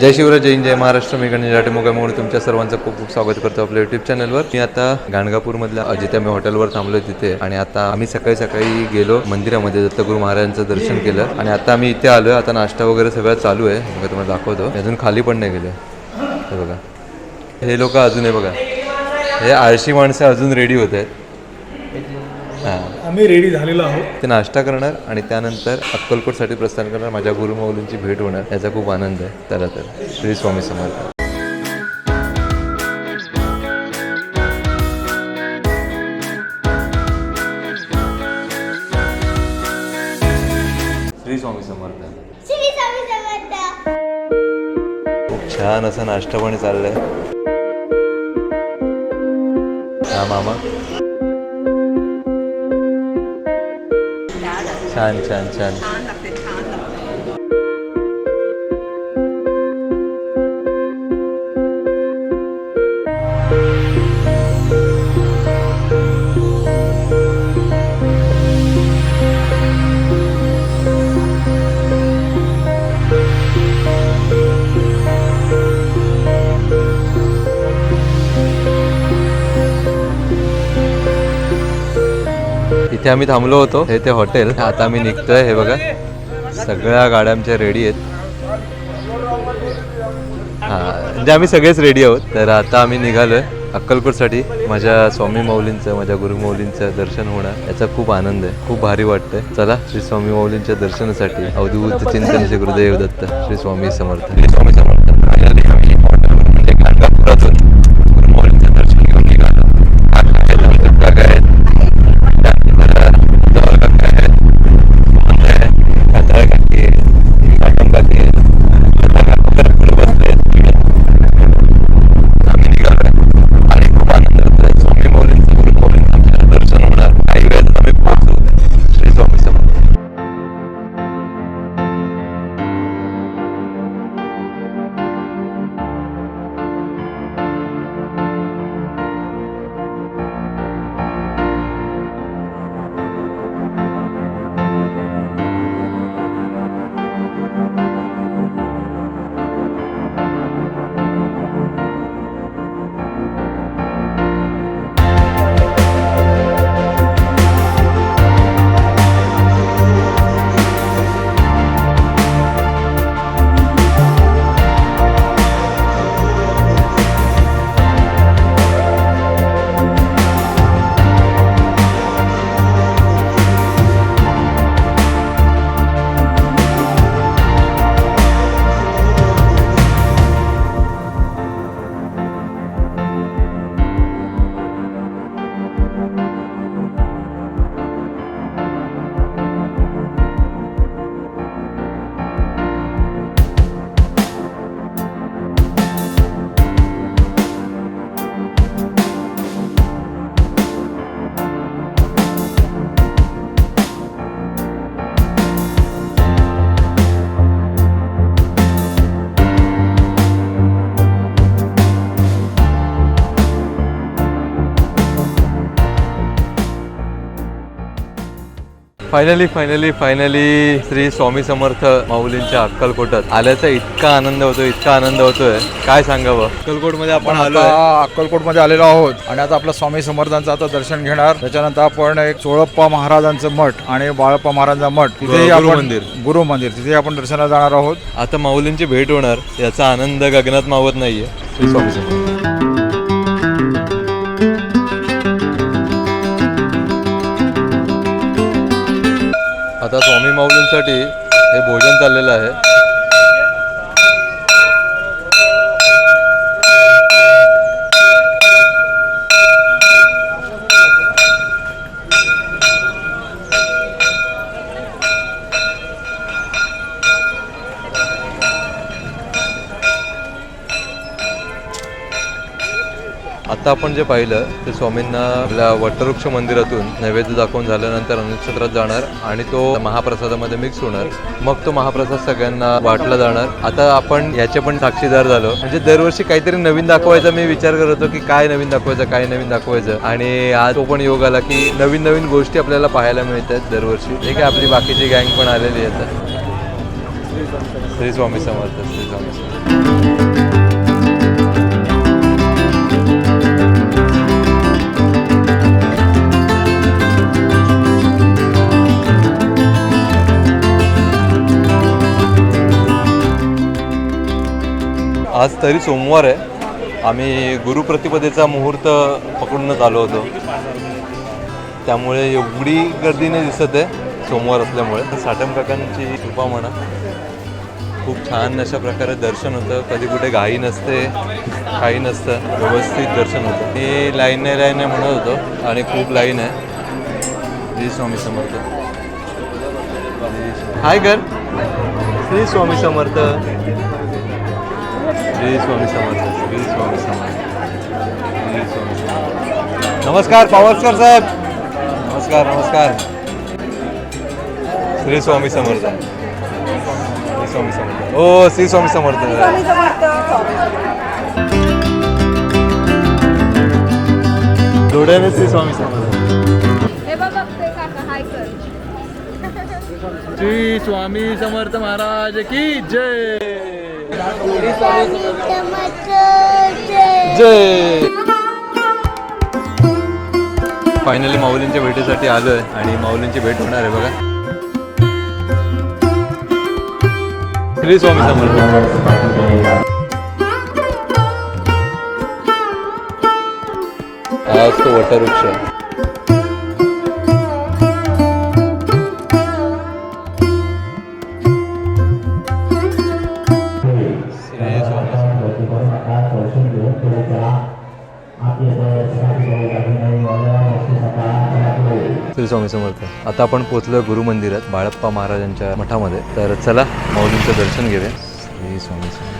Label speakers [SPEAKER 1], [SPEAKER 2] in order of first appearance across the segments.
[SPEAKER 1] जय शिवराज जैन जय महाराष्ट्र. मी गणेश जाटे मुगामुळे तुमच्या सर्वांचं खूप खूप स्वागत करतो आपल्या युट्यूब चॅनलवर मी आता गाणगापूरमधल्या अजित्या मी हॉटेलवर थांबलो तिथे आणि आता आम्ही सकाळी सकाळी गेलो मंदिरामध्ये. दत्तगुरु महाराजांचं दर्शन केलं आणि आता आम्ही इथे आलोय. आता नाश्ता वगैरे सगळं चालू आहे. मी तुम्हाला दाखवतो. अजून खाली पण नाही गेले हे बघा. हे लोक अजून आहे बघा. हे आळशी माणसं अजून रेडी होत आहेत. हां.
[SPEAKER 2] आम्ही रेडी झालेलो आहोत.
[SPEAKER 1] ते नाश्ता करणार आणि त्यानंतर अक्कलकोटसाठी प्रस्थान करणार. माझ्या गुरुमाऊलींची भेट होणार. याचा खूप आनंद आहे. त्याला तर श्री स्वामी समर्थ. श्री स्वामी समर्थ.
[SPEAKER 3] श्री स्वामी समर्थ.
[SPEAKER 1] खूप छान असा नाश्ता पण चाललाय. हा मामा. छान छान छान इथे आम्ही थांबलो होतो. हे ते हॉटेल आता आम्ही निघतोय. हे बघा. सगळ्या गाड्या आमच्या रेडी आहेत. हां म्हणजे आम्ही सगळेच रेडी आहोत. तर आता आम्ही निघालोय अक्कलकोटसाठी. माझ्या स्वामी माऊलींचं माझ्या गुरुमौलींचं दर्शन होणार. याचा खूप आनंद आहे. खूप भारी वाटतंय. चला श्री स्वामी माऊलींच्या दर्शनासाठी अवधूत चिंतन Shri Gurudev Datta Shri Swami Samarth. Finally finally finally Shri Swami Samarth माऊलींच्या अक्कलकोटात. आल्याचा इतका आनंद होतोय इतका आनंद होतोय. काय सांगावं? अक्कलकोटमध्ये आपण आलोय.
[SPEAKER 2] आता अक्कलकोटमध्ये आलेलो आहोत आणि आता आपलं स्वामी समर्थांचं आता दर्शन घेणार. त्याच्यानंतर आपण एक चोळप्पा महाराजांचं मठ आणि बाळप्पा महाराजांचा मठ. तिथे
[SPEAKER 1] गुरु मंदिर.
[SPEAKER 2] गुरु मंदिर. तिथे आपण दर्शनाला जाणार आहोत.
[SPEAKER 1] आता माऊलींची भेट होणार. याचा आनंद गगनात मावत नाहीये. श्री स्वामी समर्थ आता स्वामी माऊलींसाठी हे भोजन चाललेलं आहे. आता आपण जे पाहिलं ते स्वामींना आपल्या वटवृक्ष मंदिरातून नैवेद्य दाखवून झाल्यानंतर नक्षत्रात जाणार आणि तो महाप्रसादामध्ये मिक्स होणार. मग तो महाप्रसाद सगळ्यांना वाटला जाणार. आता आपण याचे पण साक्षीदार झालो. म्हणजे दरवर्षी काहीतरी नवीन दाखवायचा मी विचार करत होतो की काय नवीन दाखवायचं काय नवीन दाखवायचं. आणि आज तो पण योग आला की नवीन नवीन गोष्टी आपल्याला पाहायला मिळतात दरवर्षी. ठीक आहे आपली बाकीची गँग पण आलेली आहे श्री स्वामी समर्थ श्री स्वामी समर्थ. आज तरी सोमवार आहे. आम्ही गुरुप्रतिपदेचा मुहूर्त पकडूनच आलो होतो. त्यामुळे एवढी गर्दी नाही दिसत आहे सोमवार असल्यामुळे. साठम काकांची कृपा म्हणा. खूप छान अशा प्रकारे दर्शन होतं. कधी कुठे घाई नसते काही नसतं. व्यवस्थित दर्शन होतं. मी लाईन नाही लाईन नाही म्हणत होतो आणि खूप लाईन आहे. श्री स्वामी समर्थ. हाय कर श्री स्वामी समर्थ. श्री स्वामी समर्थ श्री स्वामी समर्थ श्री स्वामी समर्थ। नमस्कार पावसकर साहेब नमस्कार नमस्कार श्री स्वामी समर्थ। श्री स्वामी समर्थ। ओ श्री स्वामी समर्थ। डोळ्याने श्री स्वामी समर्थ।
[SPEAKER 4] हे बघ हाय कर.
[SPEAKER 1] जी स्वामी समर्थ महाराज की जय. जय. फायनली माऊलींच्या भेटीसाठी आलोय आणि माऊलींची भेट होणार आहे बघा. श्री स्वामी समर्थ आज तो वटवृक्ष स्वामी समर्थ आता आपण पोहोचलो गुरु मंदिरात बाळप्पा महाराजांच्या मठामध्ये. तर चला माऊलींचं दर्शन घेऊया. श्री स्वामी समर्थ.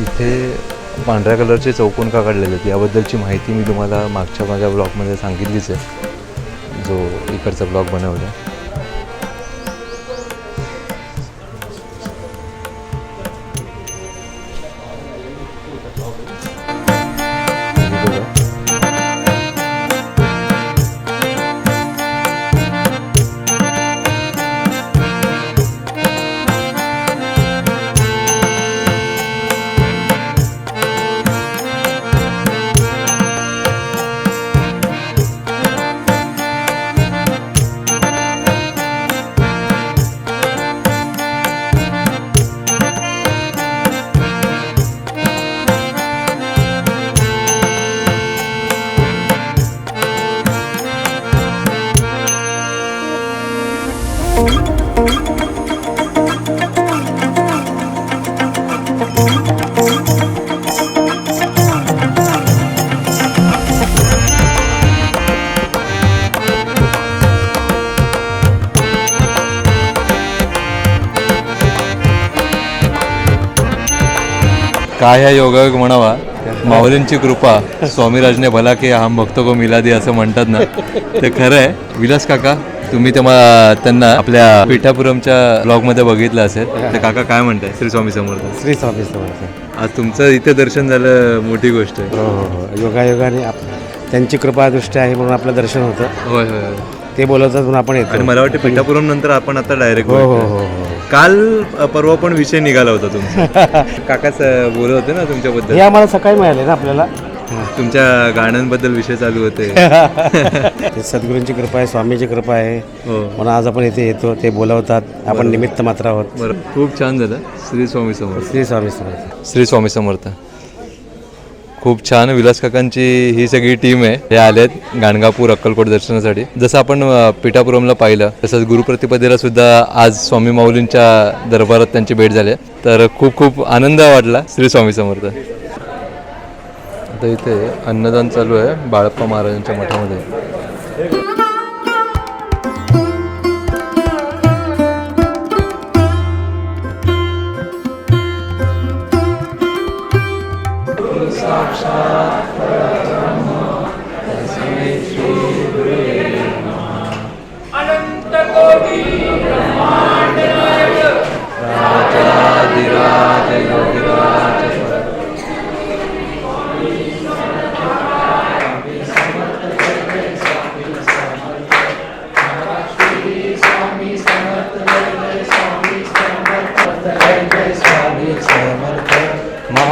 [SPEAKER 1] इथे पांढऱ्या कलरचे चौकोन का काढलेले आहेत याबद्दलची माहिती मी तुम्हाला मागच्या माझ्या ब्लॉगमध्ये सांगितलीच आहे. जो इकडचा ब्लॉग बनवला काय ह्या योगायोग म्हणावा? माऊलींची कृपा स्वामीराजने भला की हम भक्त को मिला दे असं म्हणतात ना. ते खरं आहे. विलास काका तुम्ही तेव्हा त्यांना आपल्या पिठापुरमच्या ब्लॉगमध्ये बघितलं असेल. तर काका काय म्हणताय? श्री स्वामी समर्थ.
[SPEAKER 5] श्री स्वामी समर्थ.
[SPEAKER 1] आज तुमचं इथे दर्शन झालं मोठी गोष्ट आहे.
[SPEAKER 5] हो हो हो. योगायोगाने त्यांची कृपा दृष्टी आहे म्हणून आपलं दर्शन होतं.
[SPEAKER 1] होय होय.
[SPEAKER 5] ते बोलवतात म्हणून आपण येतो.
[SPEAKER 1] आणि मला वाटतं पिठापुरम नंतर आपण आता डायरेक्ट
[SPEAKER 5] हो हो हो हो.
[SPEAKER 1] काल परवा पण विषय निघाला होता तुमचा. काकाच बोलत होते ना तुमच्याबद्दल.
[SPEAKER 5] हे आम्हाला सकाळी मिळाले ना आपल्याला.
[SPEAKER 1] तुमच्या गाण्यांबद्दल विषय चालू होते.
[SPEAKER 5] ते सद्गुरूंची कृपा आहे स्वामीची कृपा आहे.
[SPEAKER 1] हो.
[SPEAKER 5] म्हणून आज आपण इथे येतो ते बोलवतात. आपण निमित्त मात्र आहोत.
[SPEAKER 1] बरं खूप छान झालं. श्री स्वामी समर्थ.
[SPEAKER 5] श्री स्वामी समर्थ.
[SPEAKER 1] श्री स्वामी समर्थ. खूप छान. विलास काकांची ही सगळी टीम आहे. हे आलेत गाणगापूर अक्कलकोट दर्शनासाठी. जसं आपण पिठापुरमला पाहिलं तसंच गुरुप्रतिपदेला सुद्धा आज स्वामी माऊलींच्या दरबारात त्यांची भेट झाली तर खूप खूप आनंद वाटला श्री स्वामी समर्थ. आता इथे अन्नदान चालू आहे बाळप्पा महाराजांच्या मठामध्ये. Saksat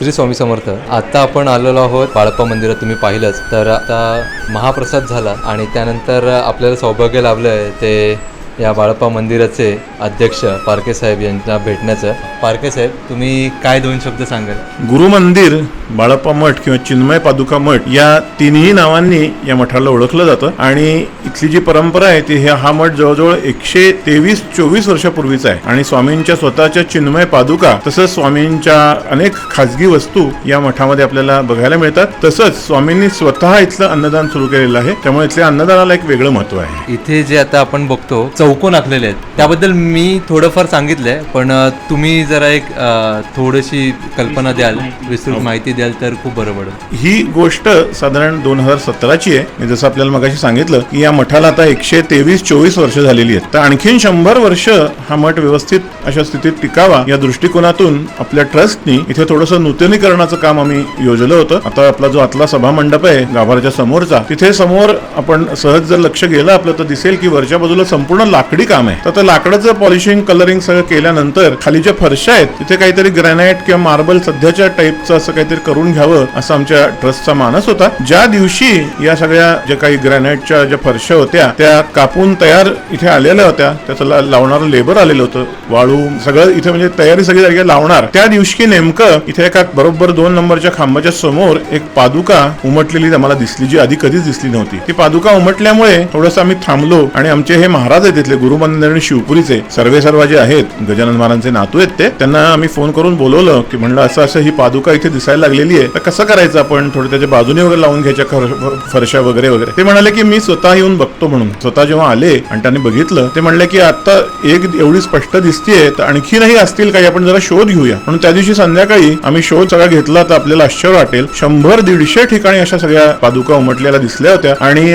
[SPEAKER 1] श्री स्वामी समर्थ आता आपण आलेलो आहोत बाळप्पा मंदिरात तुम्ही पाहिलंच. तर आता महाप्रसाद झाला आणि त्यानंतर आपल्याला सौभाग्य लाभलं आहे ते या बाळप्पा मंदिराचे अध्यक्ष पारके साहेब यांना भेटण्याचं. पारके साहेब तुम्ही काय दोन शब्द सांगाल?
[SPEAKER 6] गुरुमंदिर बाळप्पा मठ किंवा चिन्मय पादुका मठ या तिन्ही नावांनी या मठाला ओळखलं जातं आणि इथली जी परंपरा आहे ती हे- हा मठ जवळजवळ एकशे तेवीस चोवीस वर्षापूर्वीचा आहे. आणि स्वामींच्या स्वतःच्या चिन्मय पादुका तसंच स्वामींच्या अनेक खाजगी वस्तू या मठामध्ये आपल्याला बघायला मिळतात. तसंच स्वामींनी स्वतः इथलं अन्नदान सुरू केलेलं आहे. त्यामुळे इथल्या अन्नदानाला एक वेगळं महत्त्व आहे.
[SPEAKER 1] इथे जे आता आपण बघतो चौकोन आखलेले आहेत. त्याबद्दल मी थोडंफार सांगितलंय पण तुम्ही जरा एक थोडीशी कल्पना द्याल विस्तृत माहिती द्याल तर खूप बरं पडेल.
[SPEAKER 6] ही गोष्ट साधारण दोन हजार सतराची आहे. मी जसं आपल्याला मगाशी सांगितलं की या मठाला आता एकशे तेवीस चोवीस वर्ष झालेली आहेत. तर आणखीन शंभर वर्ष हा मठ व्यवस्थित अशा स्थितीत टिकावा या दृष्टिकोनातून आपल्या ट्रस्टनी इथे थोडंसं नूतनीकरणाचं काम आम्ही योजलं होतं. आता आपला जो आतला सभा मंडप आहे गाभाऱ्याच्या समोरचा तिथे समोर आपण सहज जर लक्ष गेलं आपलं तर दिसेल की वरच्या बाजूला संपूर्ण लाकडी काम आहे. तर त्या लाकडाचं पॉलिशिंग कलरिंग सगळं केल्यानंतर खाली ज्या फरशा आहेत तिथे काहीतरी ग्रॅनाइट किंवा मार्बल सध्याच्या टाईपचं असं काहीतरी करून घ्यावं असं आमच्या ट्रस्टचा मानस होता. ज्या दिवशी या सगळ्या ज्या काही ग्रॅनाइटच्या ज्या फरशा होत्या त्या कापून तयार इथे आलेल्या होत्या त्याचं लावणारं लेबर आलेलं होतं. वाळू सगळं इथे म्हणजे तयारी सगळी जागी लावणार. त्या दिवशी नेमकं इथे एका बरोबर दोन नंबरच्या खांबाच्या समोर एक पादुका उमटलेली आम्हाला दिसली जी आधी कधीच दिसली नव्हती. ती पादुका उमटल्यामुळे थोडंसं आम्ही थांबलो आणि आमचे हे महाराज आहेत तिथले गुरुमंदिर आणि शिवपुरीचे सर्वे सर्व जे आहेत गजानन महाराजांचे नातू आहेत ते त्यांना आम्ही फोन करून बोलवलं की म्हणलं असं असं ही पादुका इथे दिसायला लागलेली आहे. तर कसं करायचं आपण? थोडं त्याच्या बाजूने वगैरे लावून घ्यायच्या फरशा वगैरे वगैरे. ते म्हणाले की मी स्वतः येऊन बघतो म्हणून. स्वतः जेव्हा आले आणि त्यांनी बघितलं ते म्हणले की आता एक एवढी स्पष्ट दिसतीये तर आणखीनही असतील काही आपण जरा शोध घेऊया. म्हणून त्या दिवशी संध्याकाळी आम्ही शोध सगळा घेतला तर आपल्याला आश्चर्य वाटेल. शंभर दीडशे ठिकाणी अशा सगळ्या पादुका उमटलेल्या दिसल्या होत्या. आणि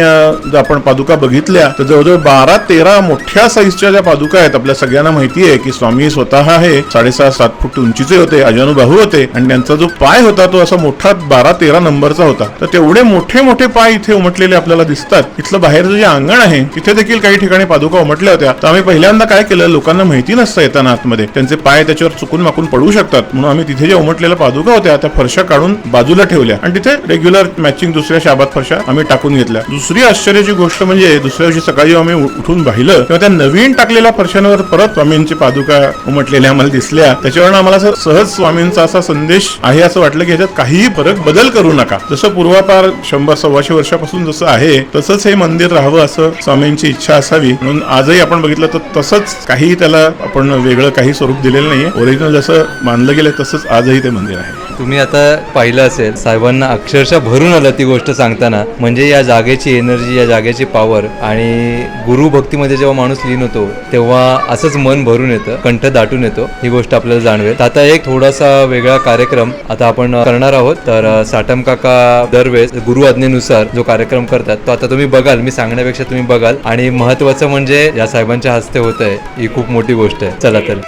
[SPEAKER 6] आपण पादुका बघितल्या तर जवळजवळ बारा तेरा मोठ्या साईजच्या ज्या पादुका आहेत आपल्या सगळ्यांना माहिती आहे की स्वामी स्वतः हे साडेसहा सात फूट उंचीचे होते अजानुबाहू होते आणि त्यांचा जो पाय होता तो असा मोठा बारा तेरा नंबरचा होता. तर तेवढे मोठे मोठे पाय इथे उमटलेले आपल्याला दिसतात. इथलं बाहेरचं जे अंगण आहे तिथे देखील काही ठिकाणी पादुका उमटल्या होत्या. तर आम्ही पहिल्यांदा काय केलं लोकांना माहिती नसतं येताना आतमध्ये. त्यांचे पाय त्याच्यावर चुकून माकून पडू शकतात. म्हणून आम्ही तिथे ज्या उमटलेल्या पादुका होत्या त्या फरशा काढून बाजूला ठेवल्या. आणि तिथे रेग्युलर मॅचिंग दुसऱ्या शाबात फरशा आम्ही टाकून घेतल्या. दुसरी आश्चर्याची गोष्ट म्हणजे दुसऱ्या दिवशी सकाळी जेव्हा आम्ही उठून पाहिलं तेव्हा त्या नवीन टाकलेल्या फरशांवर परत स्वामींची पादुका उमटलेल्या आम्हाला दिसल्या. त्याच्यावरून आम्हाला असं सहज स्वामींचा असा संदेश आहे असं वाटलं की ह्याच्यात काहीही फरक बदल करू नका. जसं पूर्वापार शंभर सव्वाशे वर्षापासून जसं आहे तसंच हे मंदिर राहावं असं स्वामींची इच्छा असावी. म्हणून आजही आपण बघितलं तर तसंच काही त्याला आपण वेगळं काही स्वरूप दिलेलं नाहीये. ओरिजिनल जसं मानलं गेलं तसंच आजही ते मंदिर आहे.
[SPEAKER 1] तुम्ही आता पाहिलं असेल साहेबांना अक्षरशः भरून आलं ती गोष्ट सांगताना. म्हणजे या जागेची एनर्जी या जागेची पॉवर आणि गुरु भक्तीमध्ये जेव्हा माणूस लीन होतो तेव्हा असंच मन भरून येतं कंठ दाटून येतो. ही गोष्ट आपल्याला जाणवेल. आता एक थोडासा वेगळा कार्यक्रम आता आपण करणार आहोत. तर साटम काका दरवेळेस गुरु आज्ञेनुसार जो कार्यक्रम करतात तो आता तुम्ही बघाल मी सांगण्यापेक्षा तुम्ही बघाल. आणि महत्वाचं म्हणजे या साहेबांच्या हस्ते होत आहे ही खूप मोठी गोष्ट आहे. चला तर.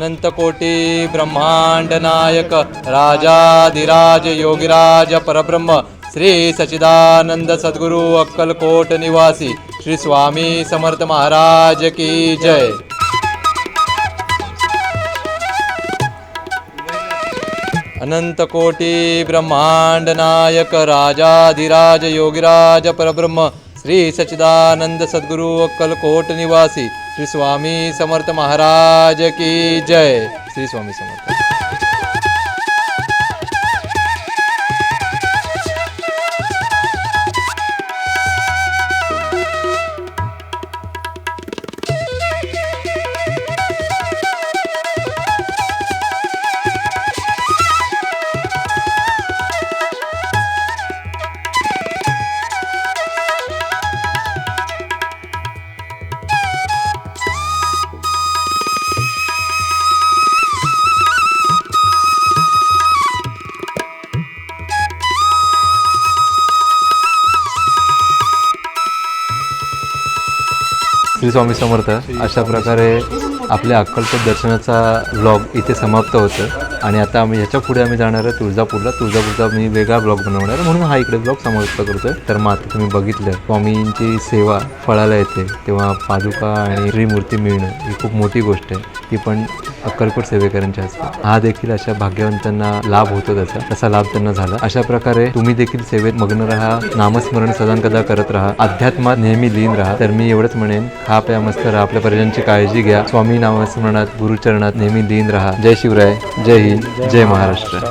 [SPEAKER 1] अनंतकोटी ब्रह्मांड नायक राजाधिराज योगिराज परब्रह्म श्री सचिदानंद सद्गुरु अक्कलकोट निवासी श्री स्वामी समर्थ महाराज की जय. अनंतकोटी ब्रह्मांड नायक राजाधिराज योगिराज परब्रह्म श्री सचिदानंद सद्गुरु अक्कलकोट निवासी श्री स्वामी समर्थ महाराज की जय. श्री स्वामी समर्थ. श्री स्वामी समर्थ अशा प्रकारे आपल्या अक्कलकोट दर्शनाचा ब्लॉग इथे समाप्त होतं आणि आता आम्ही ह्याच्या पुढे आम्ही जाणार आहे तुळजापूरला. तुळजापूरचा मी वेगळा ब्लॉग बनवणार आहे म्हणून हा इकडे ब्लॉग समाप्त करतोय. तर मग आता तुम्ही बघितलं स्वामींची सेवा फळाला येते तेव्हा पादुका आणि श्रीमूर्ती मिळणं ही खूप मोठी गोष्ट आहे. ती पण अक्कलकोट सेवेकरांच्या हस्ते. हा देखील अशा भाग्यवंतांना लाभ होतो त्याचा. तसा लाभ त्यांना झाला. अशा प्रकारे तुम्ही देखील सेवेत मग्न राहा नामस्मरण सदानकदा करत राहा अध्यात्मात नेहमी लीन राहा. तर मी एवढंच म्हणेन खा प्या मस्त राहा. आपल्या परिजनची काळजी घ्या. स्वामी नामस्मरणात गुरुचरणात नेहमी लीन राहा. जय शिवराय. जय हिंद. जय महाराष्ट्र.